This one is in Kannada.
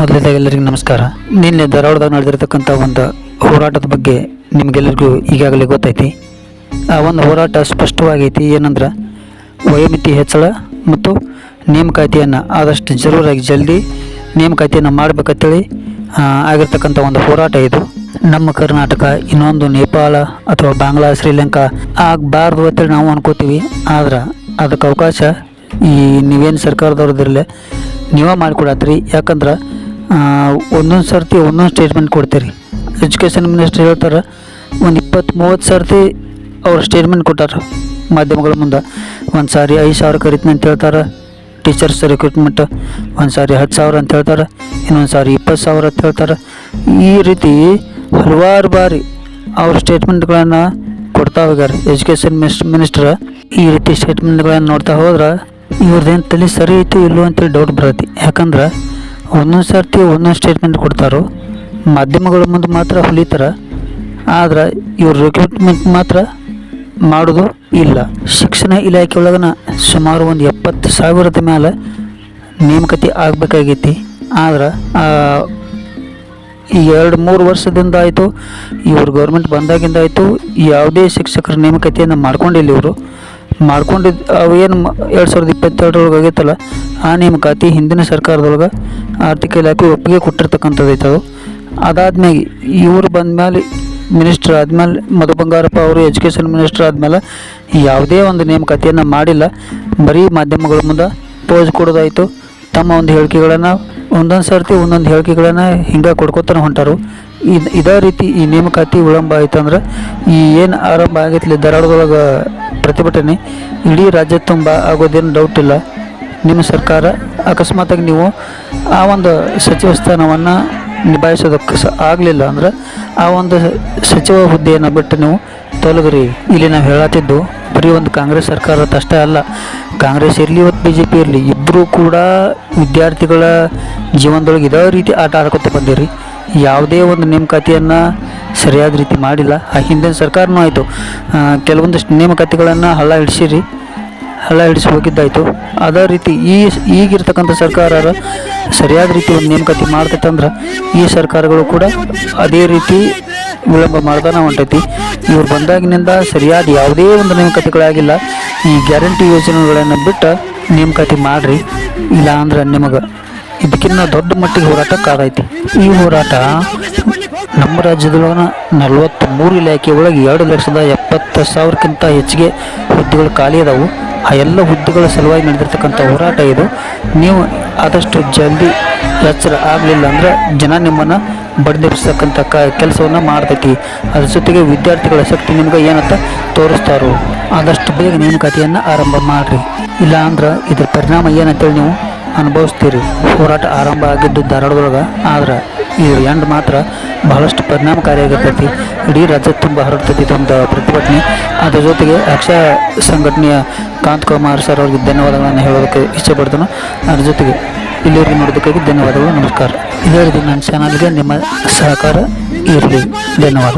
ಮೊದಲನೇದಾಗಿ ಎಲ್ಲರಿಗೂ ನಮಸ್ಕಾರ. ನಿನ್ನೆ ಧಾರವಾಡದಾಗ ನಡೆದಿರತಕ್ಕಂಥ ಒಂದು ಹೋರಾಟದ ಬಗ್ಗೆ ನಿಮಗೆಲ್ಲರಿಗೂ ಈಗಾಗಲೇ ಗೊತ್ತೈತಿ. ಆ ಒಂದು ಹೋರಾಟ ಸ್ಪಷ್ಟವಾಗೈತಿ. ಏನಂದ್ರೆ, ವಯೋಮಿತಿ ಹೆಚ್ಚಳ ಮತ್ತು ನೇಮಕಾತಿಯನ್ನು ಆದಷ್ಟು ಜರೂರಾಗಿ ಜಲ್ದಿ ನೇಮಕಾತಿಯನ್ನು ಮಾಡಬೇಕಂತೇಳಿ ಆಗಿರ್ತಕ್ಕಂಥ ಒಂದು ಹೋರಾಟ ಇದು. ನಮ್ಮ ಕರ್ನಾಟಕ, ಇನ್ನೊಂದು ನೇಪಾಳ ಅಥವಾ ಬಾಂಗ್ಲಾ, ಶ್ರೀಲಂಕಾ ಆಗಬಾರ್ದು ಅಂತೇಳಿ ನಾವು ಅನ್ಕೋತೀವಿ. ಆದ್ರೆ, ಅದಕ್ಕೆ ಅವಕಾಶ ಈ ನೀವೇನು ಸರ್ಕಾರದವ್ರದ್ದಿರಲಿ ನೀವೇ ಮಾಡಿಕೊಡತ್ರಿ. ಯಾಕಂದ್ರೆ ಒಂದೊಂದು ಸರ್ತಿ ಒಂದೊಂದು ಸ್ಟೇಟ್ಮೆಂಟ್ ಕೊಡ್ತೀರಿ. ಎಜುಕೇಷನ್ ಮಿನಿಸ್ಟ್ರ್ ಹೇಳ್ತಾರೆ, ಒಂದು ಇಪ್ಪತ್ತು ಮೂವತ್ತು ಸರ್ತಿ ಅವ್ರು ಸ್ಟೇಟ್ಮೆಂಟ್ ಕೊಟ್ಟಾರ ಮಾಧ್ಯಮಗಳ ಮುಂದೆ. ಒಂದು ಸಾರಿ ಐದು ಸಾವಿರ ಕರಿತೀನಿ ಅಂತ ಹೇಳ್ತಾರೆ ಟೀಚರ್ಸ್ ರಿಕ್ರೂಟ್ಮೆಂಟ್ ಒಂದು ಸಾರಿ ಹತ್ತು ಸಾವಿರ ಅಂತ ಹೇಳ್ತಾರೆ, ಇನ್ನೊಂದು ಸಾರಿ ಇಪ್ಪತ್ತು ಸಾವಿರ ಅಂತ ಹೇಳ್ತಾರೆ. ಈ ರೀತಿ ಹಲವಾರು ಬಾರಿ ಅವ್ರ ಸ್ಟೇಟ್ಮೆಂಟ್ಗಳನ್ನು ಕೊಡ್ತಾ ಹೋಗ್ಯಾರ ಎಜುಕೇಷನ್ ಮಿನಿಸ್ ಮಿನಿಸ್ಟರ್ ಈ ರೀತಿ ಸ್ಟೇಟ್ಮೆಂಟ್ಗಳನ್ನು ನೋಡ್ತಾ ಹೋದ್ರೆ ಇವ್ರದ್ದೇನು ತಲೆ ಸರಿ ಐತಿ ಇಲ್ಲೋ ಅಂತೇಳಿ ಡೌಟ್ ಬರತ್ತೆ. ಯಾಕಂದ್ರೆ ಒಂದೊಂದು ಸರ್ತಿ ಒಂದೊಂದು ಸ್ಟೇಟ್ಮೆಂಟ್ ಕೊಡ್ತಾರೋ, ಮಾಧ್ಯಮಗಳ ಮುಂದೆ ಮಾತ್ರ ಹೊಲಿತಾರೆ, ಆದ್ರೆ ಇವ್ರ ರಿಕ್ರೂಟ್ಮೆಂಟ್ ಮಾತ್ರ ಮಾಡೋದು ಇಲ್ಲ. ಶಿಕ್ಷಣ ಇಲಾಖೆ ಒಳಗನ ಸುಮಾರು ಒಂದು ಎಪ್ಪತ್ತು ಸಾವಿರದ ಮೇಲೆ ನೇಮಕತಿ ಆಗಬೇಕಾಗೈತಿ. ಆದ್ರೆ ಈ ಎರಡು ಮೂರು ವರ್ಷದಿಂದ ಆಯಿತು, ಇವ್ರು ಗೌರ್ಮೆಂಟ್ ಬಂದಾಗಿಂದ ಆಯಿತು, ಯಾವುದೇ ಶಿಕ್ಷಕರ ನೇಮಕತಿಯನ್ನು ಮಾಡ್ಕೊಂಡಿಲ್ಲ ಇವರು. ಮಾಡ್ಕೊಂಡಿದ್ದು ಅವು ಏನು ಎರಡು ಸಾವಿರದ ಇಪ್ಪತ್ತೆರಡರೊಳಗೆ ಆಗೈತಲ್ಲ, ಆ ನೇಮಕಾತಿ ಹಿಂದಿನ ಸರ್ಕಾರದೊಳಗೆ ಆರ್ಥಿಕ ಇಲಾಖೆ ಒಪ್ಪಿಗೆ ಕೊಟ್ಟಿರ್ತಕ್ಕಂಥದ್ದು ಐತೆ ಅದು. ಅದಾದ್ಮೇಲೆ ಇವರು ಬಂದಮೇಲೆ ಮಿನಿಸ್ಟರ್ ಆದಮೇಲೆ ಮಧು ಬಂಗಾರಪ್ಪ ಅವರು ಎಜುಕೇಷನ್ ಮಿನಿಸ್ಟರ್ ಆದಮೇಲೆ ಯಾವುದೇ ಒಂದು ನೇಮಕಾತಿಯನ್ನು ಮಾಡಿಲ್ಲ, ಬರೀ ಮಾಧ್ಯಮಗಳ ಮುಂದೆ ಪೋಸ್ ಕೊಡೋದಾಯಿತು. ತಮ್ಮ ಒಂದು ಹೇಳಿಕೆಗಳನ್ನು ಒಂದೊಂದು ಸರ್ತಿ ಒಂದೊಂದು ಹೇಳಿಕೆಗಳನ್ನು ಹಿಂಗೆ ಕೊಡ್ಕೊತಾನೆ ಹೊಂಟಾರು. ಇದು, ಇದೇ ರೀತಿ ಈ ನೇಮಕಾತಿ ವಿಳಂಬ ಆಯ್ತಂದ್ರೆ ಈ ಏನು ಆರಂಭ ಆಗೈತಿ ಧಾರವಾಡದೊಳಗೆ ಪ್ರತಿಭಟನೆ, ಇಡೀ ರಾಜ್ಯ ತುಂಬ ಆಗೋದೇನು ಡೌಟ್ ಇಲ್ಲ. ನಿಮ್ಮ ಸರ್ಕಾರ ಅಕಸ್ಮಾತಾಗಿ ನೀವು ಆ ಒಂದು ಸಚಿವ ಸ್ಥಾನವನ್ನು ನಿಭಾಯಿಸೋದಕ್ಕೆ ಸ, ಆಗಲಿಲ್ಲ ಅಂದ್ರೆ ಆ ಒಂದು ಸಚಿವ ಹುದ್ದೆಯನ್ನು ಬಿಟ್ಟು ನೀವು ತೊಲಗ್ರಿ. ಇಲ್ಲಿ ನಾವು ಹೇಳತ್ತಿದ್ದು ಬರೀ ಒಂದು ಕಾಂಗ್ರೆಸ್ ಸರ್ಕಾರದ ಅಷ್ಟೇ ಅಲ್ಲ, ಕಾಂಗ್ರೆಸ್ ಇರಲಿ ಇವತ್ತು ಬಿ ಜೆ ಪಿ ಇರಲಿ ಇಬ್ಬರೂ ಕೂಡ ವಿದ್ಯಾರ್ಥಿಗಳ ಜೀವನದೊಳಗೆ ಇದೇ ರೀತಿ ಆಟ ಆಡ್ಕೊತ ಬಂದಿರಿ. ಯಾವುದೇ ಒಂದು ನೇಮಕಾತಿಯನ್ನು ಸರಿಯಾದ ರೀತಿ ಮಾಡಿಲ್ಲ. ಆ ಹಿಂದಿನ ಸರ್ಕಾರನೂ ಆಯಿತು. ಕೆಲವೊಂದಷ್ಟು ನೇಮಕಾತಿಗಳನ್ನು ಹಳ್ಳ ಹಿಡಿಸಿರಿ, ಹಳ್ಳ ಹಿಡಿಸಿ ಹೋಗಿದ್ದಾಯಿತು. ಅದೇ ರೀತಿ ಈ ಈಗಿರ್ತಕ್ಕಂಥ ಸರ್ಕಾರ ಸರಿಯಾದ ರೀತಿ ಒಂದು ನೇಮಕಾತಿ ಮಾಡ್ತೈತಂದ್ರೆ ಈ ಸರ್ಕಾರಗಳು ಕೂಡ ಅದೇ ರೀತಿ ವಿಳಂಬ ಮಾಡ್ತಾನೆ ಹೊಂಟೈತಿ. ಇವ್ರು ಬಂದಾಗಿನಿಂದ ಸರಿಯಾದ ಯಾವುದೇ ಒಂದು ನೇಮಕಾತಿಗಳಾಗಿಲ್ಲ. ಈ ಗ್ಯಾರಂಟಿ ಯೋಜನೆಗಳನ್ನು ಬಿಟ್ಟು ನೇಮಕಾತಿ ಮಾಡಿರಿ ಇಲ್ಲ ಅಂದ್ರೆ ನಿಮಗೆ ಇದಕ್ಕಿಂತ ದೊಡ್ಡ ಮಟ್ಟಿಗೆ ಹೋರಾಟ ಕಾದೈತಿ ಈ ಹೋರಾಟ ನಮ್ಮ ರಾಜ್ಯದೊಳಗೆ ನಲವತ್ತ್ ಮೂರು ಇಲಾಖೆ ಒಳಗೆ ಎರಡು ಲಕ್ಷದ ಎಪ್ಪತ್ತು ಸಾವಿರಕ್ಕಿಂತ ಹೆಚ್ಚಿಗೆ ಹುದ್ದೆಗಳು ಖಾಲಿ ಅದಾವು. ಆ ಎಲ್ಲ ಹುದ್ದೆಗಳ ಸಲುವಾಗಿ ನಡೆದಿರ್ತಕ್ಕಂಥ ಹೋರಾಟ ಇದು. ನೀವು ಆದಷ್ಟು ಜಲ್ದಿ ಎಚ್ಚರ ಆಗಲಿಲ್ಲ ಅಂದ್ರೆ ಜನ ನಿಮ್ಮನ್ನು ಬಡಿದೆಬ್ಸಕ್ಕಂಥ ಕ ಕೆಲಸವನ್ನು ಮಾಡ್ತೈತಿ. ಅದ್ರ ಜೊತೆಗೆ ವಿದ್ಯಾರ್ಥಿಗಳ ಶಕ್ತಿ ನಿಮ್ಗೆ ಏನಂತ ತೋರಿಸ್ತಾರೋ ಆದಷ್ಟು ಬೇಗ ನೇಮಕಾತಿಯನ್ನು ಆರಂಭ ಮಾಡಿರಿ. ಇಲ್ಲ ಅಂದ್ರೆ ಇದ್ರ ಪರಿಣಾಮ ಏನಂತೇಳಿ ನೀವು ಅನುಭವಿಸ್ತೀರಿ. ಹೋರಾಟ ಆರಂಭ ಆಗಿದ್ದು ಧಾರವಾಡದೊಳಗೆ. ಆದ್ರೆ ಈ ಎಂಡ್ ಮಾತ್ರ ಬಹಳಷ್ಟು ಪರಿಣಾಮಕಾರಿಯಾಗಿರ್ತೈತಿ ಇಡೀ ರಾಜ್ಯ ತುಂಬ ಹರಡ್ತೈತಿ ಇದೊಂದು ಪ್ರತಿಭಟನೆ. ಅದ್ರ ಜೊತೆಗೆ ಅಕ್ಷ ಸಂಘಟನೆಯ ಕಾಂತ್ ಕುಮಾರ್ ಸರ್ ಅವ್ರಿಗೆ ಧನ್ಯವಾದಗಳನ್ನು ಹೇಳೋದಕ್ಕೆ ಇಷ್ಟಪಡ್ತಾನೆ. ಪಡ್ತಾನೆ ಅದ್ರ ಜೊತೆಗೆ ಇಲ್ಲಿವರೆಗೆ ನೋಡೋದಕ್ಕಾಗಿ ಧನ್ಯವಾದಗಳು ನಮಸ್ಕಾರ. ಇದೇ ರೀತಿ ನನ್ನ ಚಾನಲ್ಗೆ ನಿಮ್ಮ ಸಹಕಾರ ಇರಲಿ. ಧನ್ಯವಾದ.